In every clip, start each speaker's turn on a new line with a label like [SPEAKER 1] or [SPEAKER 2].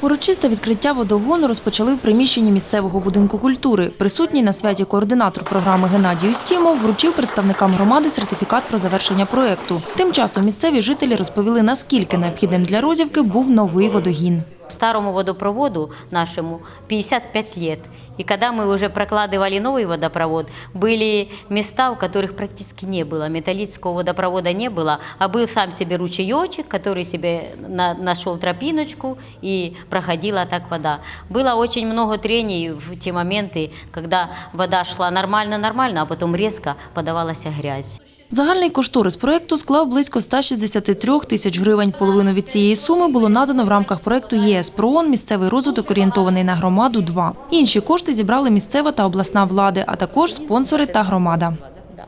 [SPEAKER 1] Урочисте відкриття водогону розпочали в приміщенні місцевого будинку культури. Присутній на святі координатор програми Геннадій Устімов вручив представникам громади сертифікат про завершення проєкту. Тим часом місцеві жителі розповіли, наскільки необхідним для Розівки був новий водогін.
[SPEAKER 2] Старому водопроводу нашему 55 лет. И когда мы уже прокладывали новый водопровод, были места, в которых практически не было. Металлического водопровода не было, а был сам себе ручеечек, который себе на- нашел тропиночку, и проходила так вода. Было очень много трений в те моменты, когда вода шла нормально-нормально, а потом резко подавалась грязь.
[SPEAKER 1] Загальний кошторис проєкту склав близько 163 тисяч гривень. Половину від цієї суми було надано в рамках проєкту ЄС ПРООН «Місцевий розвиток орієнтований на громаду 2 Інші кошти зібрали місцева та обласна влади, а також спонсори та громада.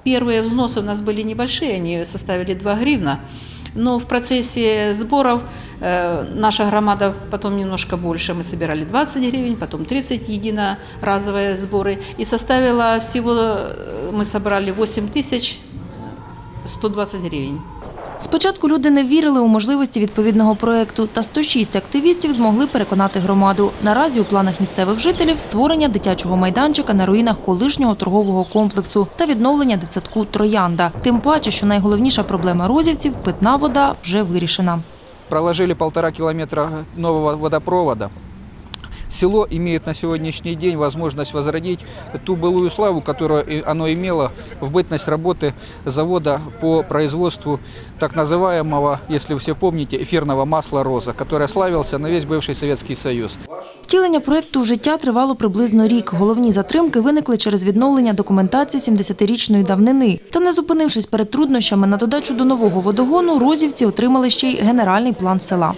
[SPEAKER 3] Первые взносы у нас были небольшие, они составили 2 гривна. Но в процессе сборов э, наша громада потом немножко больше. Мы собирали 20 гривен, потом 30 единоразовые сборы. И составило всего, э, мы собрали 8 тысяч 120 гривен.
[SPEAKER 1] Спочатку люди не вірили у можливості відповідного проєкту, та 106 активістів змогли переконати громаду. Наразі у планах місцевих жителів створення дитячого майданчика на руїнах колишнього торгового комплексу та відновлення дитсадку «Троянда». Тим паче, що найголовніша проблема розівців – питна вода – вже вирішена.
[SPEAKER 4] проложили полтора километра нового водопровода Село имеет на сегодняшний день возможность возродить ту былую славу, которую и оно имело в бытность работы завода по производству так называемого, если вы все помните, эфирного масла «Роза», которое славился на весь бывший Советский Союз.
[SPEAKER 1] Втілення проєкту в життя тривало приблизно рік. Головні затримки виникли через відновлення документації 70-річної давнини. Та не зупинившись перед труднощами на додачу до нового водогону, розівці отримали ще й генеральний план села.